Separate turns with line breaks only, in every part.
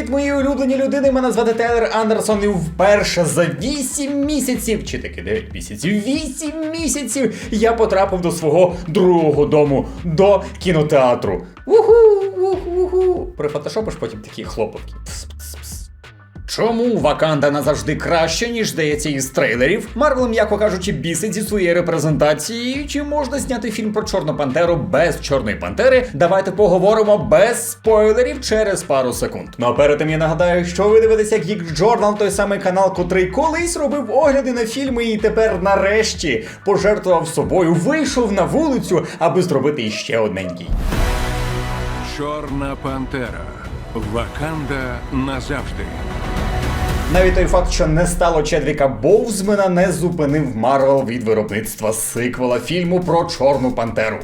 Привіт, мої улюблені людини! Мене звати Тейлер Андерсон, і вперше за 8 місяців, чи таки 9 місяців, 8 місяців я потрапив до свого другого дому, до кінотеатру. Уху, уху, уху. Прифотошопиш потім такі хлопотки. Чому Ваканда назавжди краще, ніж здається із трейлерів? Марвел, м'яко кажучи, бісить зі своєю репрезентацією. Чи можна зняти фільм про Чорну Пантеру без Чорної Пантери? Давайте поговоримо без спойлерів через пару секунд. Ну а перед тим я нагадаю, що ви дивитеся Geek Journal, той самий канал, котрий колись робив огляди на фільми і тепер нарешті пожертвував собою, вийшов на вулицю, аби зробити іще одненький.
Чорна пантера. Ваканда назавжди.
Навіть той факт, що не стало Чедвіка Боузмена, не зупинив Марвел від виробництва сиквела фільму про Чорну Пантеру.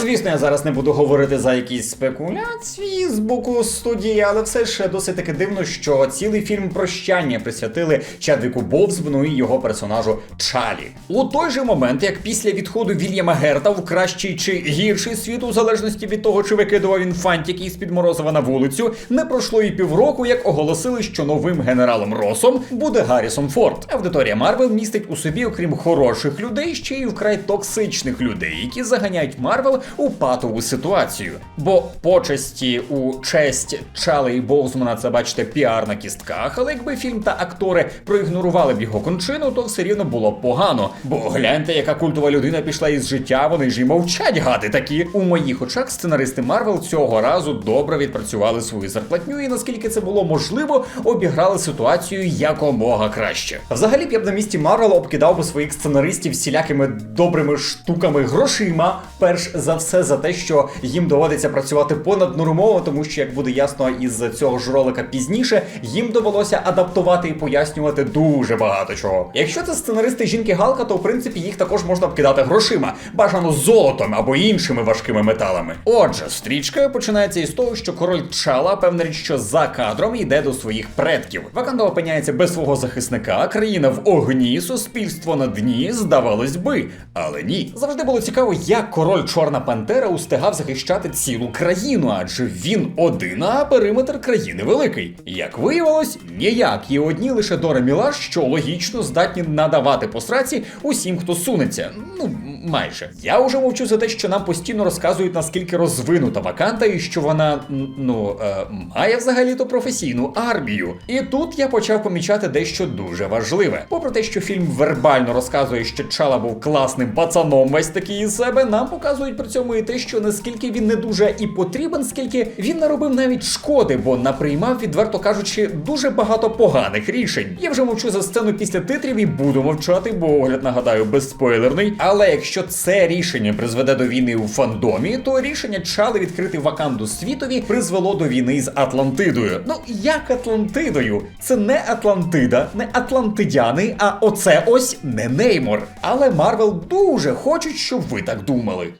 Звісно, я зараз не буду говорити за якісь спекуляції з боку студії, але все ж досить таки дивно, що цілий фільм прощання присвятили Чедвіку Боузмену і його персонажу Чалі. У той же момент, як після відходу Вільяма Герта в кращий чи гірший світ, у залежності від того, чи викидував він фантики із під Морозова на вулицю, не пройшло і півроку, як оголосили, що новим генералом Росом буде Гаррісон Форд. Аудиторія Марвел містить у собі, окрім хороших людей, ще й вкрай токсичних людей, які заганяють Марвел у патову ситуацію. Бо почесті у честь Чали і Боузмана це бачите піар на кістках, але якби фільм та актори проігнорували б його кончину, то все рівно було б погано. Бо гляньте, яка культова людина пішла із життя, вони ж і мовчать гати такі. У моїх очах сценаристи Марвел цього разу добре відпрацювали свою зарплатню, і наскільки це було можливо, обіграли ситуацію якомога краще. Взагалі б я б на місці Марвел обкидав би своїх сценаристів всілякими добрими штуками грошима. Перш за все за те, що їм доводиться працювати понаднормово, тому що, як буде ясно із цього ж ролика пізніше, їм довелося адаптувати і пояснювати дуже багато чого. Якщо це сценаристи жінки Галка, то в принципі їх також можна обкидати грошима, бажано золотом або іншими важкими металами. Отже, стрічка починається із того, що король Чала, певна річ, що за кадром йде до своїх предків. Ваканда опиняється без свого захисника, країна в огні, суспільство на дні, здавалось би. Але ні. Завжди було цікаво, як король Чорна Пантера устигав захищати цілу країну, адже він один, а периметр країни великий. Як виявилось, ніяк. І одні лише Дора Мілаш, що логічно здатні надавати посраці усім, хто сунеться. Ну, майже. Я вже мовчу за те, що нам постійно розказують, наскільки розвинута ваканта, і що вона ну е, має взагалі-то професійну армію. І тут я почав помічати дещо дуже важливе. Попри те, що фільм вербально розказує, що Чала був класним пацаном, весь такий із себе, нам показують при цьому і те, що наскільки він не дуже і потрібен, скільки він наробив навіть шкоди, бо наприймав, відверто кажучи, дуже багато поганих рішень. Я вже мовчу за сцену після титрів і буду мовчати, бо огляд нагадаю безспойлерний. Але якщо це рішення призведе до війни у фандомі, то рішення Чали відкрити ваканду світові призвело до війни з Атлантидою. Ну як Атлантидою? Це не Атлантида, не Атлантидяни, а оце ось не Неймор. Але Марвел дуже хочуть, щоб ви так думали.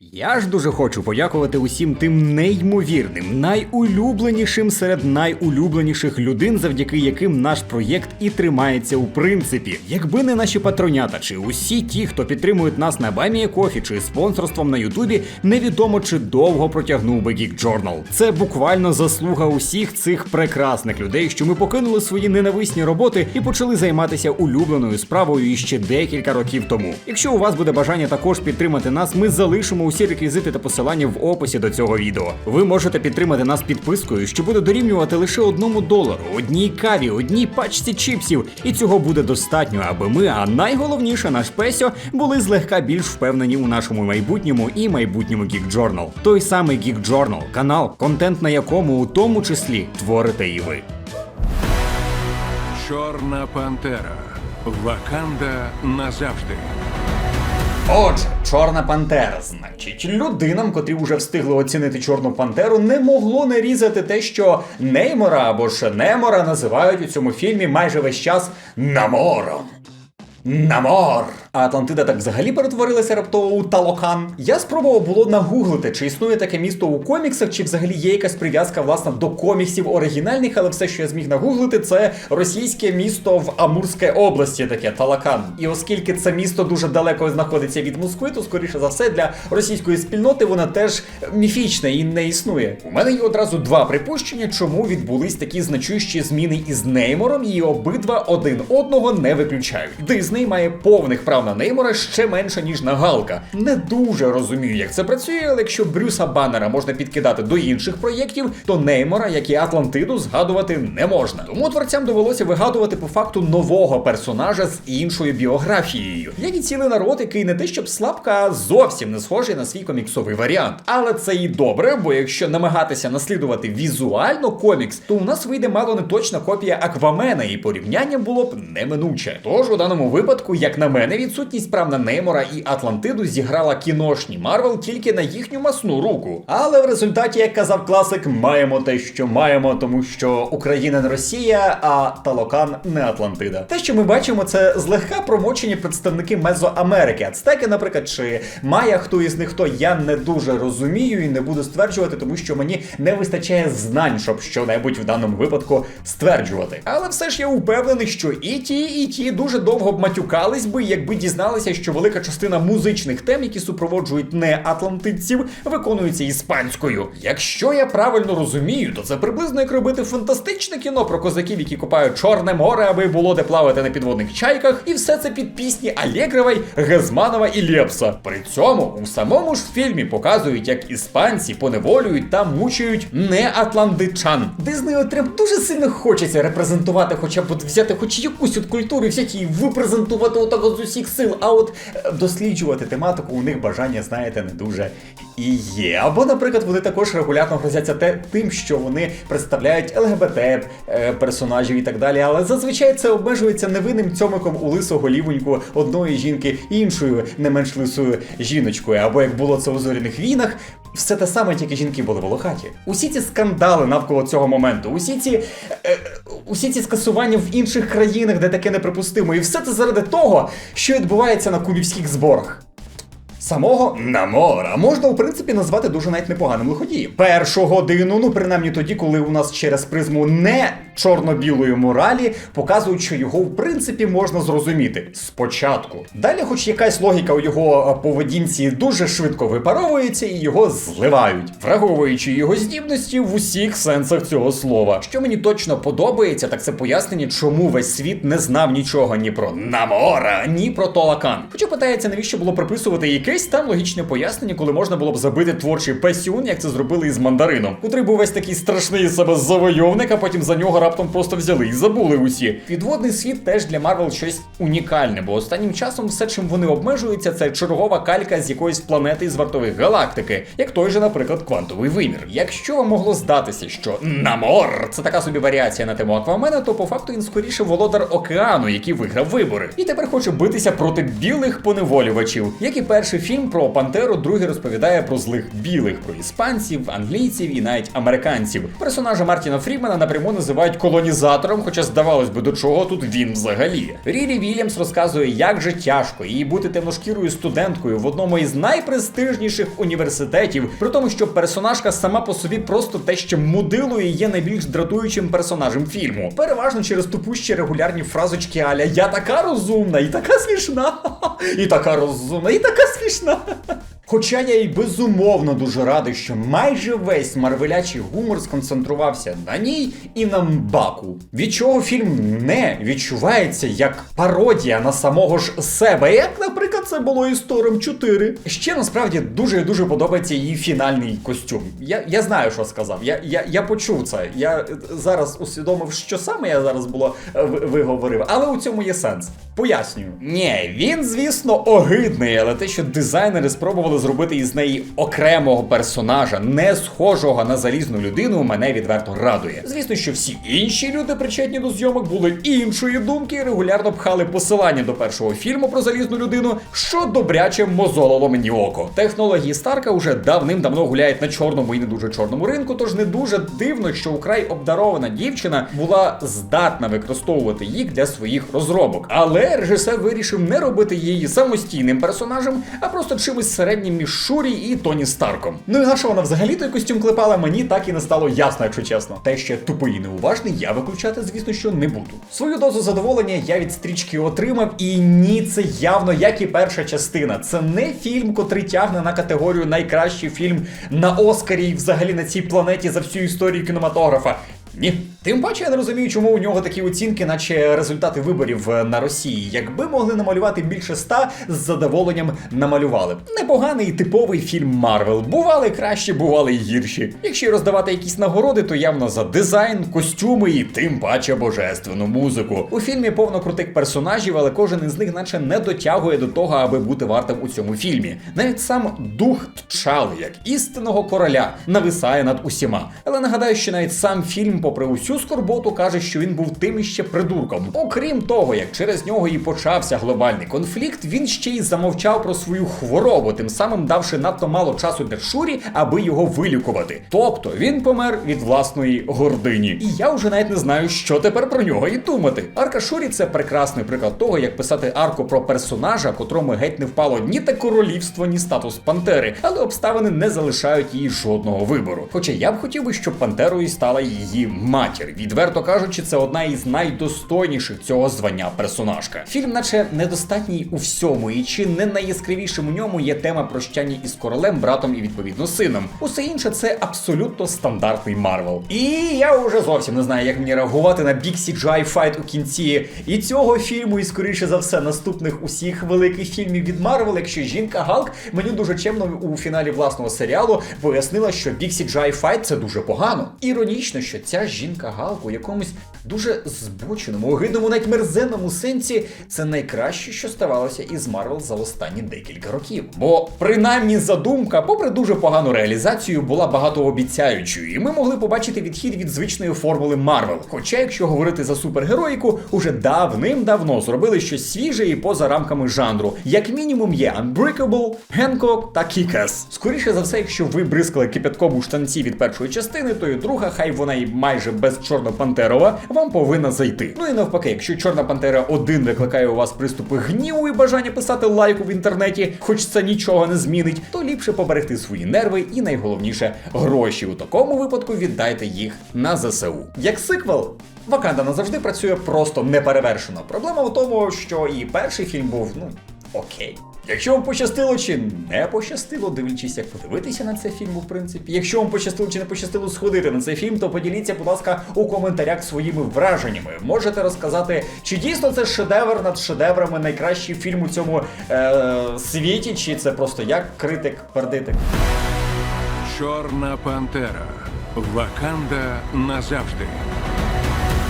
Я ж дуже хочу подякувати усім тим неймовірним, найулюбленішим серед найулюбленіших людин, завдяки яким наш проєкт і тримається у принципі. Якби не наші патронята, чи усі ті, хто підтримують нас на Баймія Кофі чи спонсорством на Ютубі, невідомо чи довго протягнув би Geek Journal. Це буквально заслуга усіх цих прекрасних людей, що ми покинули свої ненависні роботи і почали займатися улюбленою справою іще декілька років тому. Якщо у вас буде бажання також підтримати нас, ми залишимо усі реквізити та посилання в описі до цього відео. Ви можете підтримати нас підпискою, що буде дорівнювати лише одному долару, одній каві, одній пачці чіпсів. І цього буде достатньо, аби ми, а найголовніше наш песьо, були злегка більш впевнені у нашому майбутньому і майбутньому Geek Journal. Той самий Geek Journal, канал, контент на якому у тому числі творите і ви.
Чорна пантера. Ваканда назавжди.
Отже, Чорна Пантера, значить, людинам, котрі вже встигли оцінити Чорну Пантеру, не могло не різати те, що Неймора або ж Немора називають у цьому фільмі майже весь час Намором. Намор. А Атлантида так взагалі перетворилася раптово у Талокан. Я спробував було нагуглити, чи існує таке місто у коміксах, чи взагалі є якась прив'язка власне до коміксів оригінальних, але все, що я зміг нагуглити, це російське місто в Амурській області, таке Талакан. І оскільки це місто дуже далеко знаходиться від Москви, то скоріше за все для російської спільноти вона теж міфічна і не існує. У мене є одразу два припущення, чому відбулись такі значущі зміни із Неймором, і обидва один одного не виключають. Дизней має повних прав на Неймора ще менше ніж на Галка. Не дуже розумію, як це працює, але якщо Брюса Баннера можна підкидати до інших проєктів, то Неймора, як і Атлантиду, згадувати не можна. Тому творцям довелося вигадувати по факту нового персонажа з іншою біографією, як і цілий народ, який не те щоб слабка, а зовсім не схожий на свій коміксовий варіант. Але це і добре, бо якщо намагатися наслідувати візуально комікс, то у нас вийде мало не точна копія Аквамена, і порівняння було б неминуче. Тож у даному випадку, як на мене, відсутність прав на Неймора і Атлантиду зіграла кіношні Марвел тільки на їхню масну руку. Але в результаті, як казав класик, маємо те, що маємо, тому що Україна не Росія, а Талокан не Атлантида. Те, що ми бачимо, це злегка промочені представники Мезоамерики. Ацтеки, наприклад, чи Майя, хто із них хто, я не дуже розумію і не буду стверджувати, тому що мені не вистачає знань, щоб що-небудь в даному випадку стверджувати. Але все ж я упевнений, що і ті, і ті дуже довго б матюкались би, якби дізналися, що велика частина музичних тем, які супроводжують не атлантидців, виконуються іспанською. Якщо я правильно розумію, то це приблизно як робити фантастичне кіно про козаків, які купають Чорне море, аби було де плавати на підводних чайках, і все це під пісні Алєгрової, Гезманова і Лєпса. При цьому у самому ж фільмі показують, як іспанці поневолюють та мучають не атлантичан. Дизнею трем дуже сильно хочеться репрезентувати, хоча б от взяти хоч якусь от культуру і взяти її випрезентувати отак от з усіх сил. А от е, досліджувати тематику у них бажання, знаєте, не дуже і є. Або, наприклад, вони також регулярно грозяться те, тим, що вони представляють ЛГБТ е, персонажів і так далі. Але зазвичай це обмежується невинним цьомиком у лисого лівоньку одної жінки іншою не менш лисою жіночкою. Або як було це у зоряних війнах, все те саме, тільки жінки були волохаті. Усі ці скандали навколо цього моменту, усі ці, е, усі ці скасування в інших країнах, де таке неприпустимо, і все це заради того, що відбувається на кубівських зборах. Самого Намора можна, в принципі, назвати дуже навіть непоганим лиходієм. Першу годину, ну принаймні тоді, коли у нас через призму не чорно-білої моралі показують, що його в принципі можна зрозуміти спочатку. Далі, хоч якась логіка у його е, поведінці дуже швидко випаровується і його зливають, враховуючи його здібності в усіх сенсах цього слова. Що мені точно подобається, так це пояснення, чому весь світ не знав нічого ні про Намора, ні про Толакан. Хоча питається, навіщо було приписувати якесь там логічне пояснення, коли можна було б забити творчий песюн, як це зробили із мандарином, котрий був весь такий страшний із себе завойовник, а потім за нього раптом просто взяли і забули усі. Підводний світ теж для Марвел щось унікальне, бо останнім часом все, чим вони обмежуються, це чергова калька з якоїсь планети з вартових галактики, як той же, наприклад, квантовий вимір. Якщо вам могло здатися, що Намор це така собі варіація на тему Аквамена, то по факту він скоріше володар океану, який виграв вибори, і тепер хоче битися проти білих поневолювачів. Як і перший фільм про Пантеру, другий розповідає про злих білих, про іспанців, англійців і навіть американців. Персонажа Мартіна Фрімена напряму називають колонізатором, хоча здавалось би, до чого тут він взагалі. Рірі Вільямс розказує, як же тяжко їй бути темношкірою студенткою в одному із найпрестижніших університетів, при тому, що персонажка сама по собі просто те, що мудилою є найбільш дратуючим персонажем фільму. Переважно через тупущі регулярні фразочки Аля Я така розумна і така смішна, і така розумна, і така смішна. Хоча я й безумовно дуже радий, що майже весь марвелячий гумор сконцентрувався на ній і на Мбаку, від чого фільм не відчувається як пародія на самого ж себе, як, наприклад, це було із Тором 4. Ще насправді дуже і дуже подобається її фінальний костюм. Я, я знаю, що сказав. Я, я, я почув це. Я е, зараз усвідомив, що саме я зараз було е, виговорив, але у цьому є сенс. Пояснюю. Ні, він, звісно, огидний, але те, що дизайнери спробували зробити із неї окремого персонажа, не схожого на залізну людину, мене відверто радує. Звісно, що всі інші люди, причетні до зйомок, були іншої думки і регулярно пхали посилання до першого фільму про залізну людину, що добряче мозолило мені око. Технології Старка уже давним-давно гуляють на чорному і не дуже чорному ринку, тож не дуже дивно, що украй обдарована дівчина була здатна використовувати їх для своїх розробок. Але режисер вирішив не робити її самостійним персонажем, а просто чимось середнім між Шурі і Тоні Старком. Ну і на що вона взагалі той костюм клепала, мені так і не стало ясно, якщо чесно. Те, я тупий і неуважний, я виключати, звісно, що не буду. Свою дозу задоволення я від стрічки отримав, і ні, це явно як і перша частина. Це не фільм, котрий тягне на категорію найкращий фільм на Оскарі і взагалі на цій планеті за всю історію кінематографа. Ні. Тим паче я не розумію, чому у нього такі оцінки, наче результати виборів е, на Росії. Якби могли намалювати більше ста, з задоволенням намалювали б. Непоганий типовий фільм Марвел. Бували кращі, бували й гірші. Якщо роздавати якісь нагороди, то явно за дизайн, костюми і тим паче божественну музику. У фільмі повно крутих персонажів, але кожен із них наче не дотягує до того, аби бути вартим у цьому фільмі. Навіть сам дух Тчали, як істинного короля, нависає над усіма. Але нагадаю, що навіть сам фільм, попри усю скорботу, каже, що він був тим іще придурком. Окрім того, як через нього і почався глобальний конфлікт, він ще й замовчав про свою хворобу, тим самим давши надто мало часу для Шурі, аби його вилікувати. Тобто він помер від власної гордині. І я вже навіть не знаю, що тепер про нього і думати. Арка Шурі це прекрасний приклад того, як писати арку про персонажа, котрому геть не впало ні те королівство, ні статус пантери, але обставини не залишають їй жодного вибору. Хоча я б хотів би, щоб пантерою стала її матір. Відверто кажучи, це одна із найдостойніших цього звання персонажка. Фільм, наче недостатній у всьому, і чи не найяскравішим у ньому є тема прощання із королем, братом і відповідно сином. Усе інше це абсолютно стандартний Марвел. І я вже зовсім не знаю, як мені реагувати на бік CGI файт у кінці і цього фільму, і скоріше за все наступних усіх великих фільмів від Марвел, якщо жінка Галк мені дуже чемно у фіналі власного серіалу пояснила, що бік CGI файт це дуже погано. Іронічно, що ця жінка Галку якомусь дуже збоченому, огидному, навіть мерзенному сенсі це найкраще, що ставалося із Марвел за останні декілька років. Бо принаймні задумка, попри дуже погану реалізацію, була багатообіцяючою, і ми могли побачити відхід від звичної формули Марвел. Хоча, якщо говорити за супергероїку, уже давним-давно зробили щось свіже і поза рамками жанру. Як мінімум є Unbreakable, Hancock та Kick-Ass. Скоріше за все, якщо ви бризкали кипятком у штанці від першої частини, то і друга, хай вона і майже без чорнопантерова, вам повинна зайти. Ну і навпаки, якщо Чорна Пантера 1 викликає у вас приступи гніву і бажання писати лайку в інтернеті, хоч це нічого не змінить, то ліпше поберегти свої нерви і найголовніше гроші. У такому випадку віддайте їх на ЗСУ. Як сиквел. Ваканда назавжди працює просто неперевершено. Проблема в тому, що і перший фільм був, ну, окей. Якщо вам пощастило чи не пощастило, дивлячись, як подивитися на цей фільм, в принципі. Якщо вам пощастило чи не пощастило сходити на цей фільм, то поділіться, будь ласка, у коментарях своїми враженнями. Можете розказати, чи дійсно це шедевр над шедеврами, найкращий фільм у цьому е- світі, чи це просто як критик пердитик.
Чорна пантера. Ваканда назавжди.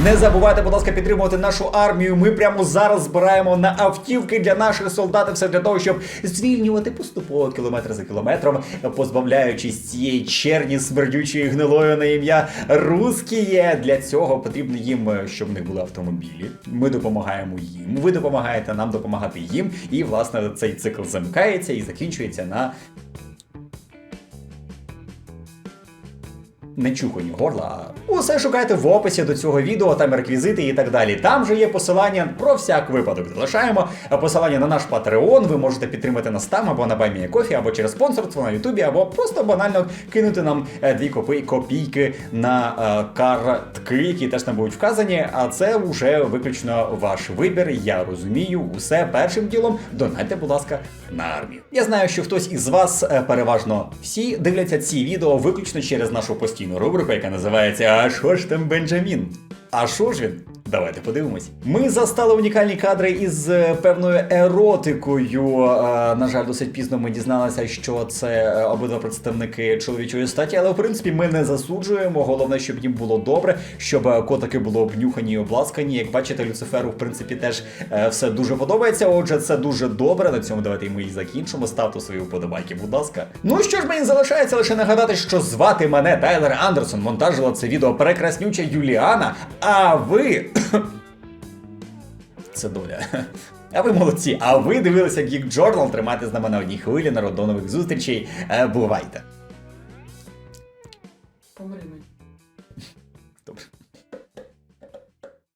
Не забувайте, будь ласка, підтримувати нашу армію. Ми прямо зараз збираємо на автівки для наших солдатів все для того, щоб звільнювати поступово кілометр за кілометром, позбавляючись цієї черні смердючої гнилої на ім'я Рускіє. Для цього потрібно їм, е, щоб в них були автомобілі. Ми допомагаємо їм. Ви допомагаєте нам допомагати їм. І власне цей цикл замикається і закінчується на. Не чухані горла. Усе шукайте в описі до цього відео, там реквізити і так далі. Там же є посилання про всяк випадок. Залишаємо посилання на наш Patreon. Ви можете підтримати нас там або на Кофі, або через спонсорство на Ютубі, або просто банально кинути нам е, дві копи копійки на е, картки, які теж там будуть вказані. А це вже виключно ваш вибір. Я розумію, усе першим ділом донайте, будь ласка, на армію. Я знаю, що хтось із вас, е, переважно всі, дивляться ці відео виключно через нашу постійну рубрику, яка називається А що ж там Бенджамін? А що ж він? Давайте подивимось. Ми застали унікальні кадри із е, певною еротикою. Е, на жаль, досить пізно ми дізналися, що це е, обидва представники чоловічої статі, але в принципі ми не засуджуємо. Головне, щоб їм було добре, щоб котики були обнюхані і обласкані. Як бачите, Люциферу, в принципі, теж все дуже подобається. Отже, це дуже добре. На цьому давайте ми і закінчимо. Ставте свої вподобайки, будь ласка. Ну що ж, мені залишається лише нагадати, що звати мене Тайлер Андерсон. Монтажила це відео прекраснюча Юліана. А ви. Це доля. А ви молодці! А ви дивилися Geek Journal, тримайте з нами на одній хвилі. Народ, до нових зустрічей. Е, бувайте!